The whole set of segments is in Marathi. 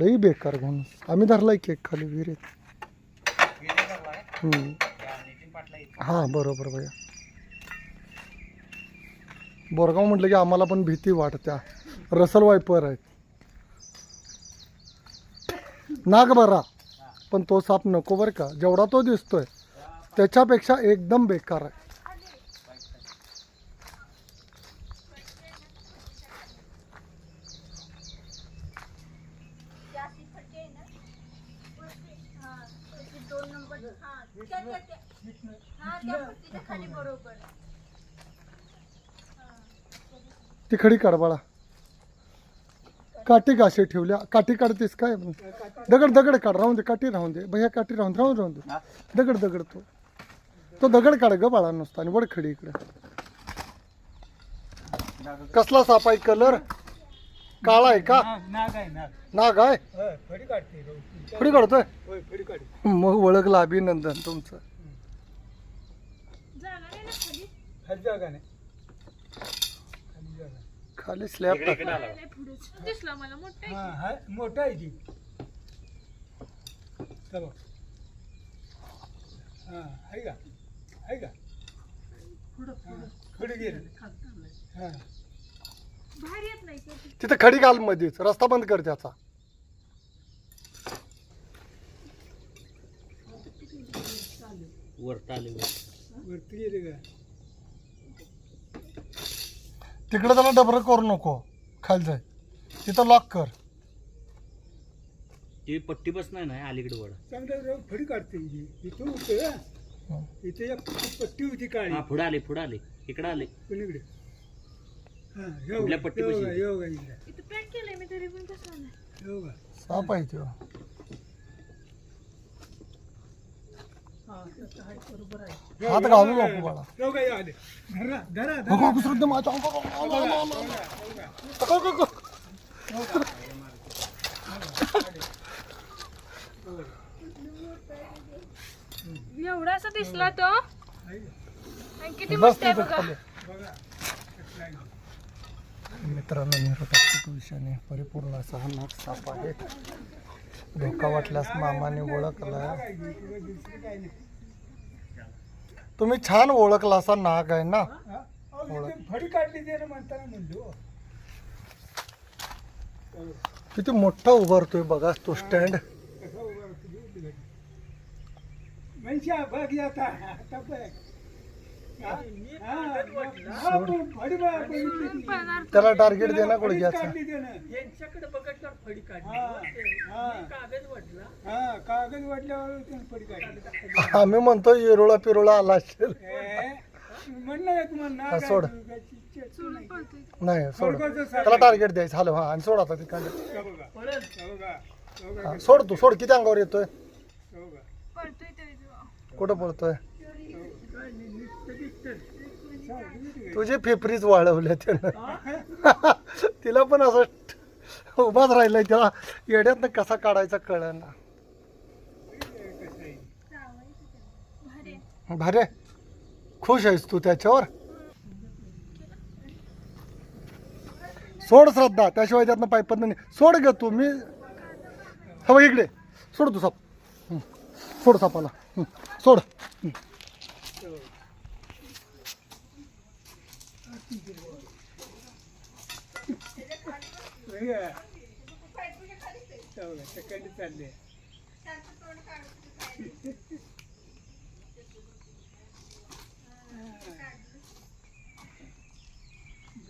लई बेकार घाणूस आम्ही धरलाय केक खाली विहिरीत. हम्म. हा, बरोबर भैया बोरगाव म्हटलं की आम्हाला पण भीती वाटत्या. रसल वायपर आहेत. नाग बरा. पण तो साप नको बरं का? जेवढा तो दिसतोय, त्याच्यापेक्षा एकदम बेकार आहे. हा त्या- त्या- त्या- हा त्या खाली बरोबर ती खडी काढ बाळा. काठी काशी ठेवल्या. काठी काढतेस काय? दगड दगड काढ राहून दे काठी राहून दे. भैया काठी राहून राहून राहून दे. दगड दगड तो. तो दगड काढ ग बाळा नुसता आणि वड खडी इकडे. कसला साप आहे कलर काळा आहे का? नाग आहे नाग. नाग आहे? होय, फडी काढते काढतोय? होय फडी काढते. मग ओळखलं अभिनंदन तुमचं. जागा नाही ना खाली? खाली जागा नाही. खाली जागा नाही. खाली स्लॅब टाक नाही पुढेच दिसला मला मोठा हा हा मोठा आहे ती. चला. हा आहे का? आहे का? हा, खडी गेली. हा. बाहेर येत नाही का? तिथं खडी घाल मध्येच. रस्ता बंद कर त्याचा. वरता आले वरती गेली का? तिकडे त्याला डबरं करू नको. खाली जाय. तिथं लॉक कर. ती पट्टी बस नाही ना अलीकडे वड चांगलं राव फडी काढते ही. इथं होतं हा. इथे एक पट्टी होती काळी. हा पुढे आले पुढे आले. इकडे आले. कोणीकडे कुठल्या बघा, पट्टी पाशी? बघा, बघा इकडे. इथं पॅक केलंय मी तरी पण कसं नाही हे बघा. साप आहे तो हात घालू नको आले. धरा धरा धरा नको, माझ्या. एवढा असा दिसला तो? आणि किती मस्त आहे बघा खाली. बघा कसला आहे. मित्रांनो निरोटाक्षिक विषयाने परिपूर्ण असा हा नाग साप आहे धोका वाटल्यास मामाने ओळखला. तुम्ही छान ओळखला असा नाग आहे ना? फडी काढली ते म्हणताना म्हणलो किती मोठा उभारतोय बघा तो स्टँड कसं बघ आता त्याला टार्गेट दे ना फडीच गुडघ्याचं काढली त्यानं. यांच्याकडे बघितल्यावर फडी काढली. हा, मी हा, कागद वाटला हा, कागद वाटल्यावर त्यानं फडी काढली. आम्ही म्हणतो येरोळा पिरोळा आला असेल. ए, म्हणलं ना तुम्हाला नाग हा, आहे, सोड. दुर्गाची चेट सोडून नाही. पळतोय. नाही सोड. त्याला. टार्गेट द्यायचं. हॅलो हा आणि सोड आता हे बघा, हे बघा, हे बघा, हा, सोड तू सोड. किती अंगावर येतोय? हे बघा. पळतोय तरी तो. कुठं पळतोय काय नाही, नुसतं दिसतं. सारखं दिसतं काय? तुझे फेफरीच वाळवल्या त्यानं. तिला पण असं उभाच राहिलंय त्याला येड्यातनं कसा काढायचा कळना. ना भारे खुश आहेस तू त्याच्यावर? सोड श्रद्धा त्याशिवाय त्यातनं पायपत नाही. सोड ग तू मी हवं इकडे. सोड तू साप. सोड सापाला. सोड हं. हे बघा. हे बघा, सेकंड चालले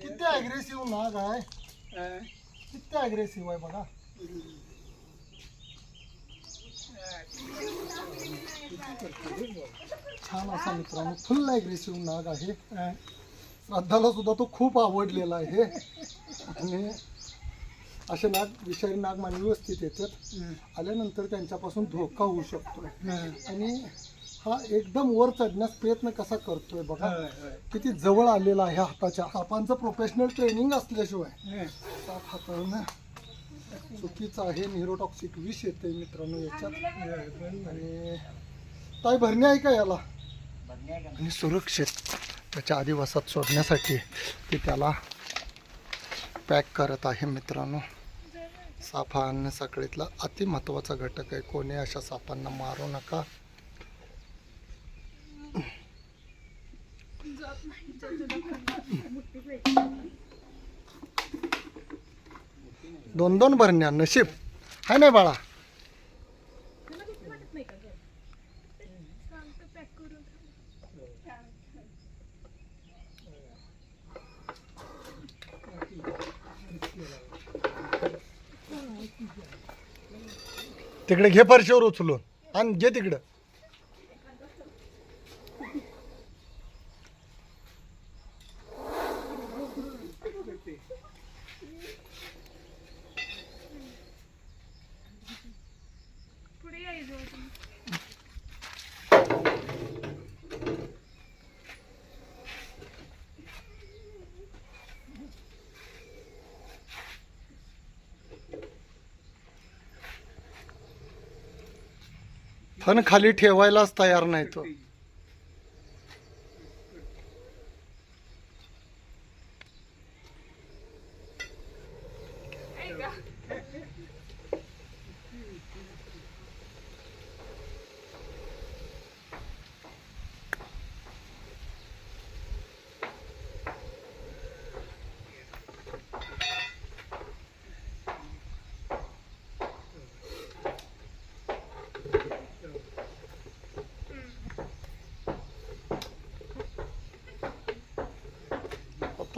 किती अग्रेसिव्ह नाग आहे. हा? किती अग्रेसिव्ह आहे बघा. छान असा मित्रांनो फुल अग्रेसिव्ह नाग आहे. हा? श्रद्धाला सुद्धा तो खूप आवडलेला आहे. आणि असे नाग विषारी नाग मानवी व्यवस्थित येतात. आल्यानंतर त्यांच्यापासून धोका होऊ शकतो हा. आणि हा एकदम वर चढण्यास प्रयत्न कसा करतोय बघा. किती जवळ आलेला आहे हाताच्या. सापांचं प्रोफेशनल ट्रेनिंग असल्याशिवाय. हा. साप हाताळणं चुकीचं आहे. निरोटॉक्सिक विष येते मित्रांनो याच्यात. आणि ताई भरणी आहे का याला? आणि सुरक्षित. त्याच्या आदिवासात सोडण्यासाठी ते त्याला पॅक करत आहे मित्रांनो. साप हा अन्न साखळीतला अतिमहत्वाचा घटक आहे. कोणी अशा सापांना मारू नका. दोन दोन भरण्या नशीब. हाय नाही बाळा? तिकडे घे फरशीवर उचलून. आणि घे तिकडं. फन खाली ठेवायलाच तयार नाही तो.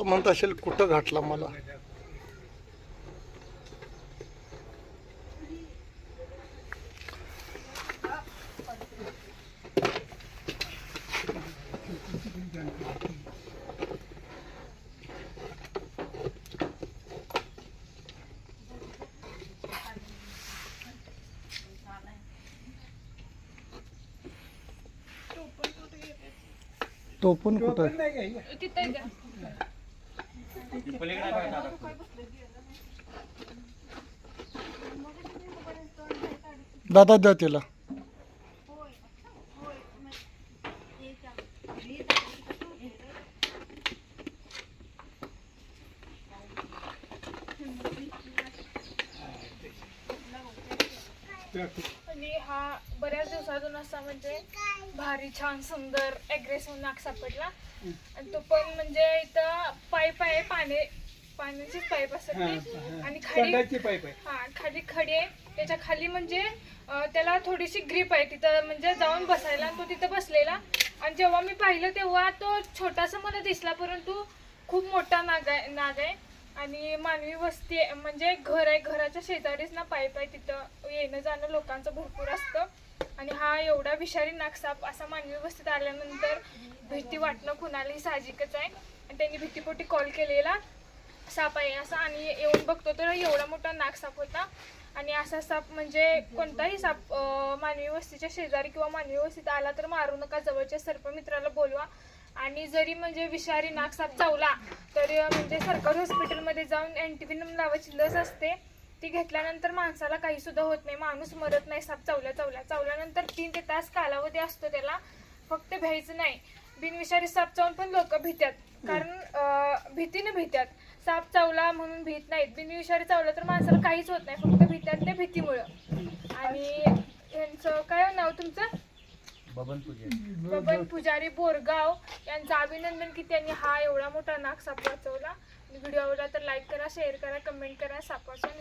आता म्हणत असेल कुठं घातला मला? टोपून कुठं पण नाही घ्यायचं. तिथे द्या दादा द्या तिला. आणि हा बऱ्याच दिवसातून असा म्हणजे भारी छान सुंदर अग्रेसिव्ह नाक सापडला. आणि तो पण म्हणजे इथं पाईप आहे पाणी पाण्याचीच पाईप असते. आणि खाली पाईप आहे. हा खाली खडी आहे. त्याच्याखाली म्हणजे अं, त्याला थोडीशी ग्रीप आहे. तिथं म्हणजे जाऊन बसायला आणि तो तिथं बसलेला. आणि जेव्हा मी पाहिलं तेव्हा तो छोटासा मला दिसला परंतु खूप मोठा नाग आहे नाग आहे. आणि मानवी वस्ती आहे. म्हणजे घर आहे. घराच्या शेजारीच ना पाईप आहे. तिथं येणं जाणं लोकांचं भरपूर असतं. आणि हा एवढा विषारी नागसाप असा मानवी वस्तीत आल्यानंतर भीती वाटणं कुणालाही साहजिकच आहे. आणि त्यांनी भीतीपोटी कॉल केलेला साप आहे असा आणि येऊन बघतो तर एवढा मोठा नागसाप होता. आणि असा साप म्हणजे कोणताही साप मानवी वस्तीच्या शेजारी किंवा मानवी वस्तीत आला तर मारू नका जवळच्या सर्पमित्राला बोलवा. आणि जरी म्हणजे विषारी नाग साप चावला तर म्हणजे सरकारी हॉस्पिटलमध्ये जाऊन अँटीव्हिनम लावायची लस असते. ती घेतल्यानंतर माणसाला काही सुद्धा होत नाही. माणूस मरत नाही साप चावल्या चावल्या. चावल्यानंतर तीन ते तास कालावधी असतो त्याला. फक्त भ्यायचं नाही. बिनविषारी साप चावून पण लोक भीत्यात कारण भीतीने भीत्यात साप चावला म्हणून भीत नाहीत. बिनविषारी चावलं तर माणसाला काहीच होत नाही. फक्त भीत्यात त्या भीतीमुळं. आणि यांचं काय नाव तुमचं? बबन पूजा. बबन पुजारी बोरगाव. यांचं अभिनंदन की त्यांनी हा एवढा मोठा नाग साप वाचवला. व्हिडिओ आवडला तर लाईक करा शेअर करा कमेंट करा साप आणि.